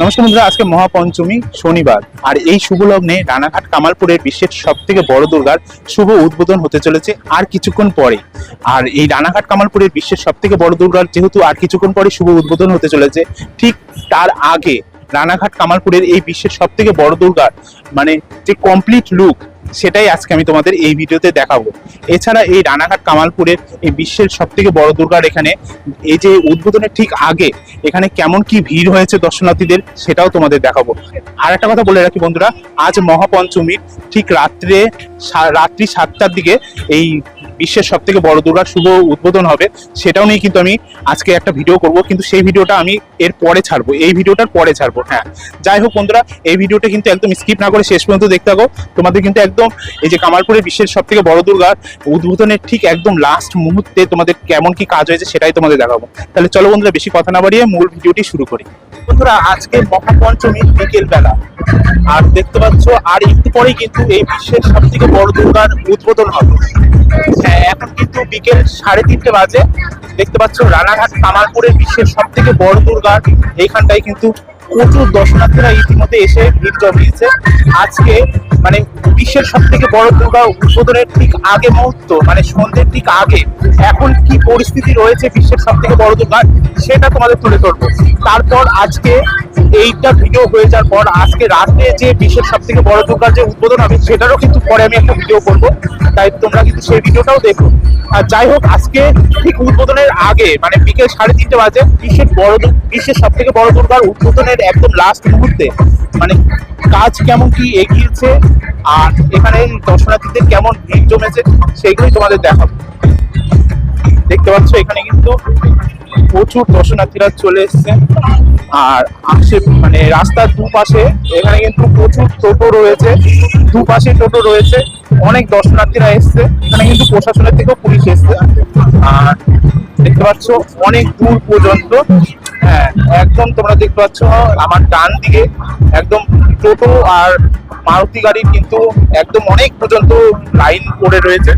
নমস্কার বন্ধুরা, আজকে মহাপঞ্চমী শনিবার। আর এই শুভ লগ্নে রানাঘাট কামালপুরের বিশ্বের সব থেকে বড় দুর্গার শুভ উদ্বোধন হতে চলেছে আর কিছুক্ষণ পরে। আর এই রানাঘাট কামালপুরের বিশ্বের সব থেকে বড় দুর্গার যেহেতু আর কিছুক্ষণ পরে শুভ উদ্বোধন হতে চলেছে, ঠিক তার আগে রানাঘাট কামালপুরের এই বিশ্বের সব থেকে বড় দুর্গার মানে যে কমপ্লিট লুক সেটাই আজকে আমি তোমাদের এই ভিডিওতে দেখাবো। এছাড়া এই রানাঘাট কামালপুরের এই বিশ্বের সব থেকে বড় দুর্গার এখানে এই যে উদ্বোধনের ঠিক আগে এখানে কেমন কি ভিড় হয়েছে দর্শনার্থীদের সেটাও তোমাদের দেখাবো। আর একটা কথা বলে রাখি বন্ধুরা, আজ মহাপঞ্চমীর ঠিক রাত্রে রাত্রি সাতটার দিকে এই বিশ্বের সব থেকে বড় দুর্গার শুভ উদ্বোধন হবে, সেটাও নিয়ে কিন্তু আমি আজকে একটা ভিডিও করব। কিন্তু সেই ভিডিওটা আমি এর পরে ছাড়বো। এই ভিডিওটার পরে ছাড়বো হ্যাঁ। যাই হোক বন্ধুরা, এই ভিডিওটা কিন্তু একদম স্কিপ না করে শেষ পর্যন্ত দেখতে থাকো। তোমাদের কিন্তু একদম এই যে কামালপুরের বিশ্বের সব থেকে বড় দুর্গার উদ্বোধনের ঠিক একদম লাস্ট মুহূর্তে তোমাদের কেমন কি কাজ হয়েছে সেটাই তোমাদের দেখাবো। তাহলে চলো বন্ধুরা, বেশি কথা না বাড়িয়ে মূল ভিডিওটি শুরু করি। বন্ধুরা, আজকে মহাপঞ্চমী বিকেল বেলা আর দেখতে পাচ্ছ, আর একটু পরেই কিন্তু এই বিশ্বের সব থেকে বড় দুর্গার উদ্বোধন হবে। হ্যাঁ এখন কিন্তু বিকেল সাড়ে তিনটে বাজে। দেখতে পাচ্ছ, রানাঘাট কামালপুরের বিশ্বের সব থেকে বড় দুর্গার এইখানটায় কিন্তু প্রচুর দর্শনার্থীরা ইতিমধ্যে এসে ভিড় জমিয়েছে। আজকে মানে বিশ্বের সব থেকে বড় দুর্গা উদ্বোধনের ঠিক আগে মুহূর্ত মানে সন্ধ্যের ঠিক আগে। এখন কি পরিস্থিতি রয়েছে বিশ্বের সব থেকে বড় দুর্গা সেটা তোমাদের তুলে ধরবো। তারপর আজকে এইটা ভিডিও হয়ে যাওয়ার পর আজকে রাতে যে বিশ্বের সব থেকে বড় দুর্গার যে উদ্বোধন হবে, সেটারও কিন্তু পরে আমি একটা ভিডিও করব। তাই তোমরা কিন্তু সেই ভিডিওটাও দেখো। আর যাই হোক, আজকে ঠিক উদ্বোধনের আগে মানে বিকেল সাড়ে তিনটে বাজে, বিশ্বের বড় বিশ্বের সব থেকে বড় দুর্গার উদ্বোধনের একদম লাস্ট মুহূর্তে মানে কাজ কেমন কি এগিয়েছে, আর এখানে দর্শনার্থীদের কেমন ভিড় জমেছে, সেইগুলোই তোমাদের দেখাবো। দেখতে পাচ্ছ, এখানে কিন্তু প্রচুর দর্শনার্থীরা চলে এসছে। আর আশে মানে রাস্তার দুপাশে এখানে কিন্তু প্রচুর টোটো রয়েছে। দুপাশে টোটো রয়েছে। অনেক দর্শনার্থীরা এসছে। এখানে কিন্তু প্রশাসনের থেকেও পুলিশ এসছে। আর দেখতে পাচ্ছ, অনেক দূর পর্যন্ত হ্যাঁ একদম তোমরা দেখতে পাচ্ছ আমার ডান দিকে একদম টোটো আর মারুতি গাড়ির কিন্তু একদম অনেক পর্যন্ত লাইন পড়ে রয়েছে।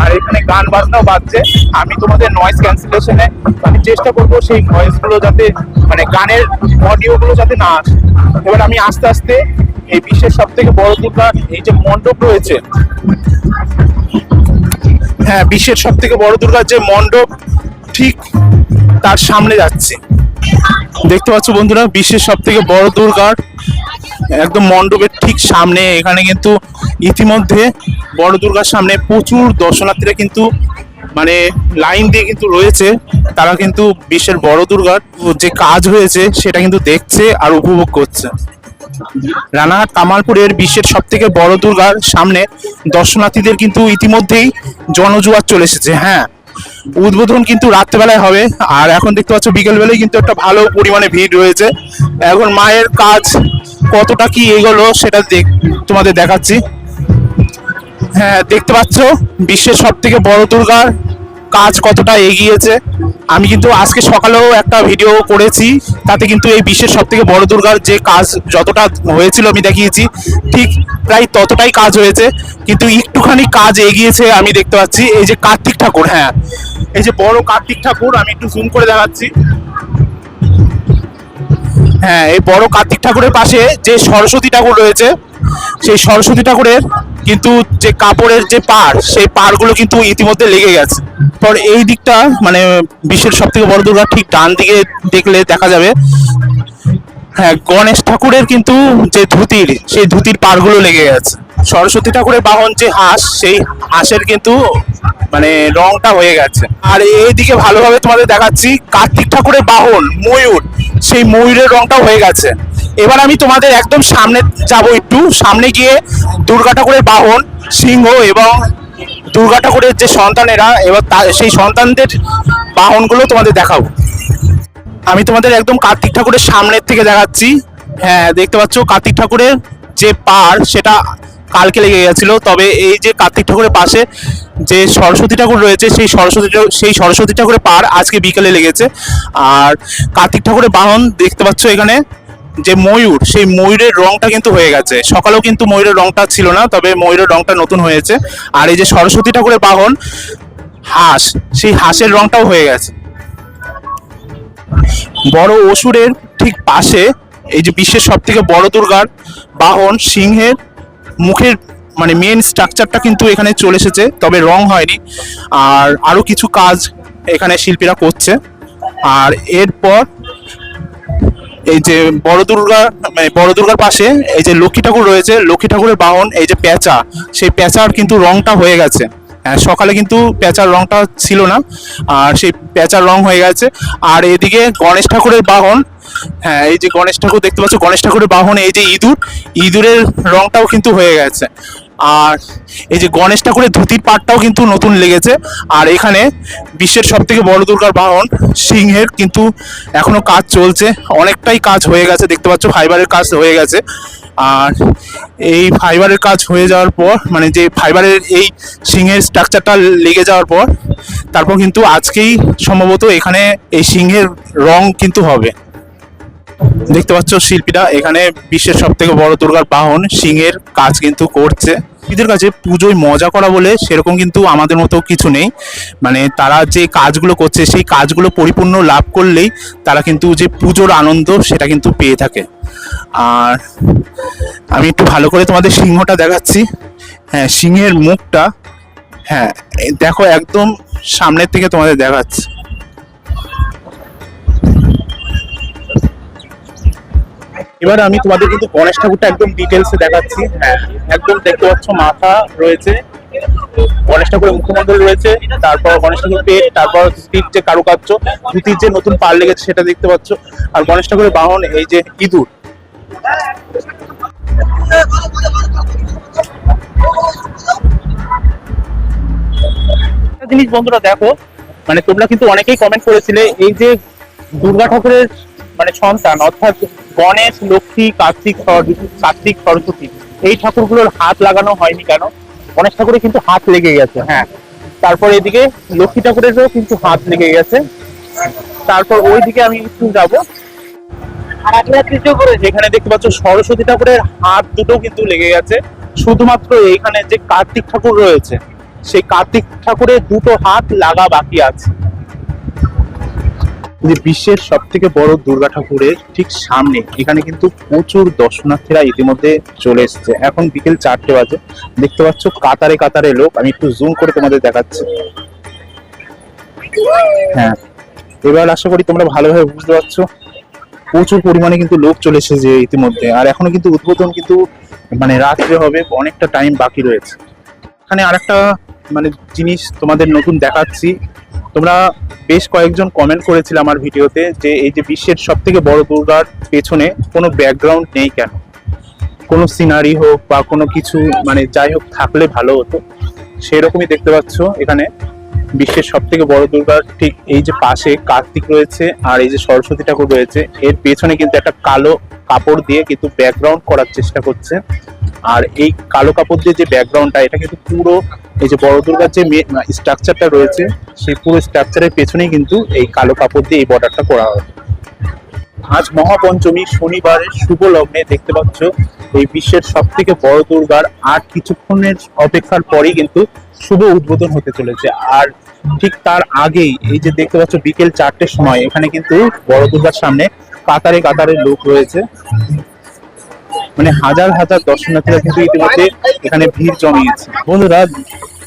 আর এখানে গান বাজনাও বাজছে। আমি তোমাদের নয়েজ ক্যান্সেলেশনে আমি চেষ্টা করব সেই নয়েজগুলো যাতে মানে গানের অডিও গুলো যাতে না আসে। এবার আমি আস্তে আস্তে এই বিশ্বের সব থেকে বড় দুর্গার এই যে মণ্ডপ রয়েছে হ্যাঁ বিশ্বের সব থেকে বড় দুর্গার যে মণ্ডপ, ঠিক তার সামনে যাচ্ছে। দেখতে পাচ্ছ বন্ধুরা, বিশ্বের সব থেকে বড় দুর্গার একদম মণ্ডপের ঠিক সামনে। এখানে কিন্তু ইতিমধ্যে বড় দুর্গার সামনে প্রচুর দর্শনার্থীরা কিন্তু মানে লাইন দিয়ে কিন্তু রয়েছে। তারা কিন্তু বিশ্বের বড় দুর্গার যে কাজ হয়েছে, সেটা কিন্তু দেখছে আর উপভোগ করছে। রানাঘাট কামালপুরের বিশ্বের সব থেকে বড় দুর্গার সামনে দর্শনার্থীদের কিন্তু ইতিমধ্যেই জনজোয়ার চলে এসেছে। হ্যাঁ উদ্বোধন কিন্তু রাত্রেবেলায় হবে। আর এখন দেখতে পাচ্ছ, বিকেলবেলায় কিন্তু একটা ভালো পরিমাণে ভিড় রয়েছে। এখন মায়ের কাজ কতটা কি এগোলো সেটা দেখ তোমাদের দেখাচ্ছি। হ্যাঁ দেখতে পাচ্ছ, বিশ্বের সব থেকে বড় দুর্গার কাজ কতটা এগিয়েছে। আমি কিন্তু আজকে সকালেও একটা ভিডিও করেছি, তাতে কিন্তু এই বিশ্বের সব থেকে বড় দুর্গার যে কাজ যতটা হয়েছিল আমি দেখিয়েছি, ঠিক প্রায় ততটাই কাজ হয়েছে। কিন্তু একটুখানি কাজ এগিয়েছে আমি দেখতে পাচ্ছি, এই যে কার্তিক ঠাকুর হ্যাঁ। এই যে বড় কার্তিক ঠাকুর, আমি একটু জুম করে দেখাচ্ছি। হ্যাঁ এই বড় কার্তিক ঠাকুরের পাশে যে সরস্বতী ঠাকুর রয়েছে, সেই সরস্বতী ঠাকুরের কিন্তু যে কাপড়ের যে পাড়, সেই পাড়গুলো কিন্তু ইতিমধ্যে লেগে গেছে। পর এই দিকটা মানে বিশ্বের সব থেকে বড় দুর্গা ঠিক ডান দিকে দেখলে দেখা যাবে। হ্যাঁ গণেশ ঠাকুরের কিন্তু যে ধুতির, সেই ধুতির পাড়গুলো লেগে গেছে। সরস্বতী ঠাকুরের বাহন যে হাঁস, সেই হাঁসের কিন্তু মানে রংটা হয়ে গেছে। আর এইদিকে ভালোভাবে তোমাদের দেখাচ্ছি, কার্তিক ঠাকুরের বাহন, ময়ূর, সেই ময়ূরের রংটাও হয়ে গেছে। এবার আমি তোমাদের একদম সামনে যাব একটু। সামনে গিয়ে দুর্গা ঠাকুরের বাহন, সিংহ এবং দুর্গা ঠাকুরের যে সন্তানেরা, এবার সেই সন্তানদের বাহনগুলো তোমাদের দেখাবো। আমি তোমাদের একদম কার্তিক ঠাকুরের সামনের থেকে দেখাচ্ছি। হ্যাঁ দেখতে পাচ্ছ কার্তিক ঠাকুরের যে পার, সেটা কালকে লেগে গেছিল। তবে এই যে কার্তিক ঠাকুরের পাশে যে সরস্বতী ঠাকুর রয়েছে, সেই সরস্বতী সেই সরস্বতী ঠাকুরের পার আজকে বিকেলে লেগেছে। আর কার্তিক ঠাকুরের বাহন দেখতে পাচ্ছ এখানে। যে ময়ূর, সেই ময়ূরের রংটা কিন্তু হয়ে গেছে। সকালেও কিন্তু ময়ূরের রংটা ছিল না, তবে ময়ূরের রংটা নতুন হয়েছে। আর এই যে সরস্বতী ঠাকুরের বাহন, হাঁস, সেই হাঁসের রংটাও হয়ে গেছে। বড় অসুরের ঠিক পাশে, এই যে বিশ্বের সব থেকে বড় দুর্গার বাহন, সিংহের মুখের মানে মেন স্ট্রাকচারটা কিন্তু এখানে চলে এসেছে, তবে রং হয়নি। আর আরও কিছু কাজ এখানে শিল্পীরা করছে। আর এরপর এই যে বড় দুর্গা মানে বড় দুর্গার পাশে এই যে লক্ষ্মী ঠাকুর রয়েছে, লক্ষ্মী ঠাকুরের বাহন, এই যে পেঁচা, সেই পেঁচার কিন্তু রংটা হয়ে গেছে। হ্যাঁ সকালে কিন্তু পেঁচার রংটা ছিল না, আর সেই পেঁচার রং হয়ে গেছে। আর এদিকে গণেশ ঠাকুরের বাহন হ্যাঁ এই যে গণেশ ঠাকুর দেখতে পাচ্ছ, গণেশ ঠাকুরের বাহন এই যে ইঁদুর, ইঁদুরের রংটাও কিন্তু হয়ে গেছে। আর এই যে গণেশ ঠাকুরের ধুতির পাটটাও কিন্তু নতুন লেগেছে। আর এখানে বিশ্বের সব থেকে বড় দুর্গার বাহন সিংহের কিন্তু এখনও কাজ চলছে। অনেকটাই কাজ হয়ে গেছে, দেখতে পাচ্ছ ফাইবারের কাজ হয়ে গেছে। আর এই ফাইবারের কাজ হয়ে যাওয়ার পর মানে যে ফাইবারের এই সিংহের স্ট্রাকচারটা লেগে যাওয়ার পর, তারপর কিন্তু আজকেই সম্ভবত এখানে এই সিংহের রং কিন্তু হবে। দেখতে পাচ্ছ শিল্পীরা, এখানে বিশ্বের সব থেকে বড় দুর্গার বাহন, সিংহের কাজ কিন্তু করছে। এদের কাছে পুজোয় মজা করা বলে সেরকম কিন্তু আমাদের মতো কিছু নেই। মানে তারা যে কাজগুলো করছে, সেই কাজগুলো পরিপূর্ণ লাভ করলেই তারা কিন্তু যে পুজোর আনন্দ সেটা কিন্তু পেয়ে থাকে। আর আমি একটু ভালো করে তোমাদের সিংহটা দেখাচ্ছি। হ্যাঁ সিংহের মুখটা হ্যাঁ দেখো একদম সামনের থেকে তোমাদের দেখাচ্ছি। এবার আমি তোমাদের কিন্তু গণেশ ঠাকুরটা একদম ডিটেলসে দেখাচ্ছি। হ্যাঁ একদম দেখতে পাচ্ছ মাথা রয়েছে। গণেশ ঠাকুরের মুখমণ্ডল রয়েছে, তারপর গণেশ ঠাকুর পেট, তারপর স্টিক যে কারুকার্য, ধুতির যে নতুন পাল লেগেছে সেটা দেখতে পাচ্ছ। আর গণেশ ঠাকুরের বাহন এই যে ইঁদুর। জিনিস বন্ধুরা দেখো মানে তোমরা কিন্তু অনেকেই কমেন্ট করেছিলে, এই যে দুর্গা ঠাকুরের মানে সন্তান অর্থাৎ গণেশ লক্ষ্মী কার্তিক কার্তিক সরস্বতী এই ঠাকুরগুলোর হাত লাগানো হয়নি কেন? গণেশ ঠাকুরের কিন্তু হাত লেগে গেছে। হ্যাঁ। তারপর এদিকে লক্ষ্মী ঠাকুরেরও কিন্তু হাত লেগে গেছে। তারপর ওইদিকে আমি একটু যাব। এখানে দেখতে পাচ্ছ সরস্বতী ঠাকুরের হাত দুটো কিন্তু লেগে গেছে। শুধুমাত্র এইখানে যে কার্তিক ঠাকুর রয়েছে সেই কার্তিক ঠাকুরের দুটো হাত লাগা বাকি আছে। যে বিশ্বের সব থেকে বড় দুর্গা ঠাকুরের ঠিক সামনে, এখানে কিন্তু প্রচুর দর্শনার্থীরা ইতিমধ্যে চলে এসেছে। এখন বিকেল চারটে বাজে। দেখতে পাচ্ছ কাতারে কাতারে লোক। আমি একটু জুম করে তোমাদের দেখাচ্ছি। হ্যাঁ। এবার আশা করি তোমরা ভালোভাবে বুঝতে পারছ। প্রচুর পরিমাণে কিন্তু লোক চলে এসেছে ইতিমধ্যে। আর এখনও কিন্তু উদ্বোধন কিন্তু মানে রাত্রে হবে, অনেকটা টাইম বাকি রয়েছে। এখানে আরেকটা মানে জিনিস তোমাদের নতুন দেখাচ্ছি। তোমরা বেশ কয়েকজন কমেন্ট করেছিল আমার ভিডিওতে যে এই যে বিশ্বের সব থেকে বড় দুর্গার পেছনে কোনো ব্যাকগ্রাউন্ড নেই কেন? কোনো সিনারি হোক বা কোনো কিছু মানে যাই হোক থাকলে ভালো হতো। সেরকমই দেখতে পাচ্ছ এখানে বিশ্বের সব থেকে বড় দুর্গার ঠিক এই যে পাশে কার্তিক রয়েছে আর এই যে সরস্বতী ঠাকুর রয়েছে। এর পেছনে কিন্তু একটা কালো কাপড় দিয়ে কিন্তু ব্যাকগ্রাউন্ড করার চেষ্টা করছে। আর এই কালো কাপড় দিয়ে যে ব্যাকগ্রাউন্ডটা এটা কিন্তু পুরো এই যে বড় দুর্গার যে স্ট্রাকচারটা রয়েছে সেই পুরো স্ট্রাকচারের পেছনেই কিন্তু এই কালো কাপড় দিয়ে এই বর্ডারটা করা হয়। আজ মহাপঞ্চমী, শনিবারের শুভ লগ্নে দেখতে পাচ্ছ, এই বিশ্বের সব থেকে বড় দুর্গার আর কিছুক্ষণের অপেক্ষার পরেই কিন্তু শুভ উদ্বোধন হতে চলেছে। আর ঠিক তার আগেই এই যে দেখতে পাচ্ছ বিকেল চারটের সময়, এখানে কিন্তু বড় দুর্গার সামনে কাতারে কাতারে লোক রয়েছে। মানে হাজার হাজার দর্শনার্থীরা কিন্তু ইতিমধ্যে এখানে ভিড় জমিয়েছে। বন্ধুরা,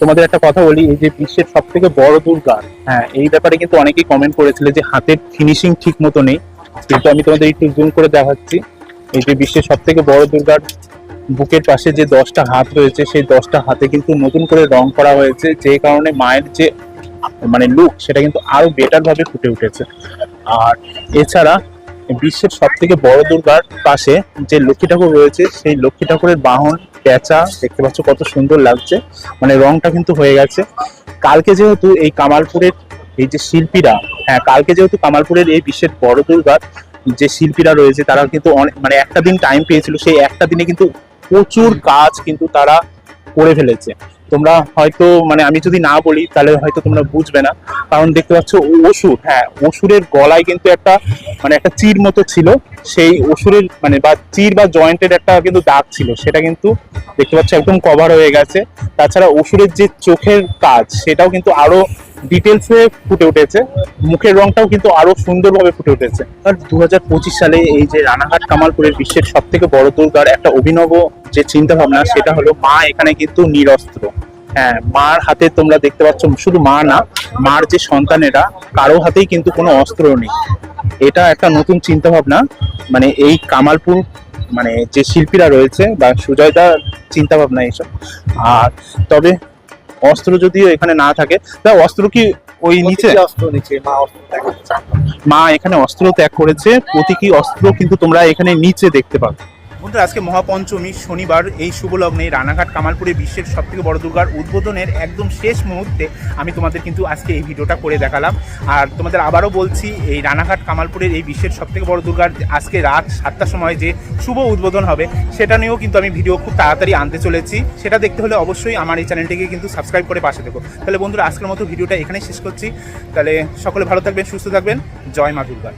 তোমাদের একটা কথা বলি, এই যে বিশ্বের সব থেকে বড় দুর্গা হ্যাঁ এই ব্যাপারে কিন্তু অনেকেই কমেন্ট করেছিল যে হাতের ফিনিশিং ঠিক মতো নেই। কিন্তু আমি তোমাদের একটু জুম করে দেখাচ্ছি। এই যে বিশ্বের সব থেকে বড় দুর্গার বুকের পাশে যে দশটা হাত রয়েছে, সেই দশটা হাতে কিন্তু নতুন করে রং করা হয়েছে, যে কারণে মায়ের যে মানে লুক সেটা কিন্তু আরও বেটার ভাবে ফুটে উঠেছে। আর এছাড়া বিশ্বের সব থেকে বড় দুর্গার পাশে যে লক্ষ্মী ঠাকুর রয়েছে, সেই লক্ষ্মী ঠাকুরের বাহন পেঁচা দেখতে পাচ্ছ কত সুন্দর লাগছে। মানে রংটা কিন্তু হয়ে গেছে। কালকে যেহেতু এই কামালপুরের এই যে শিল্পীরা হ্যাঁ কালকে যেহেতু কামালপুরের এই বিশ্বের বড় দুর্গার যে শিল্পীরা রয়েছে, তারা কিন্তু অনেক মানে একটা দিন টাইম পেয়েছিল, সেই একটা দিনে কিন্তু প্রচুর কাজ কিন্তু তারা করে ফেলেছে। তোমরা হয়তো মানে আমি যদি না বলি, তাহলে হয়তো তোমরা বুঝবে না। কারণ দেখতে পাচ্ছ অসুর হ্যাঁ অসুরের গলায় কিন্তু একটা মানে একটা চির মতো ছিল। সেই অসুরের মানে বা চির বা জয়েন্টের একটা কিন্তু দাগ ছিল। সেটা কিন্তু দেখতে পাচ্ছ একদম কভার হয়ে গেছে। তাছাড়া অসুরের যে চোখের কাজ, সেটাও কিন্তু আরও ডিটেলসে ফুটে উঠেছে। মুখের রংটাও কিন্তু আরও সুন্দরভাবে ফুটে উঠেছে। আর দু হাজার পঁচিশ সালে এই যে রানাঘাট কামালপুরের বিশ্বের সব থেকে বড় দুর্গার একটা অভিনব যে চিন্তা ভাবনা সেটা হলো মা এখানে কিন্তু নিরস্ত্র। হ্যাঁ মার হাতে তোমরা দেখতে পাচ্ছ শুধু মা না মার যে সন্তানেরা কারও হাতেই কিন্তু কোনো অস্ত্র নেই। এটা একটা নতুন চিন্তা ভাবনা মানে এই কামালপুর মানে যে শিল্পীরা রয়েছে বা সুজয়দা চিন্তা ভাবনা এইসব। আর তবে অস্ত্র যদিও এখানে না থাকে তা অস্ত্র কি ওই নিচে? মা মা এখানে অস্ত্র ত্যাগ করেছে প্রতীকী অস্ত্র কিন্তু তোমরা এখানে নিচে দেখতে পাবে। বন্ধুরা, আজকে মহাপঞ্চমী, শনিবার। এই শুভ লগ্নে রানাঘাট কামালপুরে বিশ্বের সব থেকে বড় দুর্গার উদ্বোধনের একদম শেষ মুহূর্তে আমি তোমাদের কিন্তু আজকে এই ভিডিওটা করে দেখালাম। আর তোমাদের আবারও বলছি, এই রানাঘাট কামালপুরের এই বিশ্বের সব থেকে বড় দুর্গার আজকে রাত সাতটার সময় যে শুভ উদ্বোধন হবে, সেটা নিয়েও কিন্তু আমি ভিডিও খুব তাড়াতাড়ি আনতে চলেছি। সেটা দেখতে হলে অবশ্যই আমার এই চ্যানেলটিকে কিন্তু সাবস্ক্রাইব করে পাশে দেখো তাহলে বন্ধুরা, আজকের মতো ভিডিওটা এখানেই শেষ করছি। তাহলে সকলে ভালো থাকবেন, সুস্থ থাকবেন। জয় মা দুর্গা।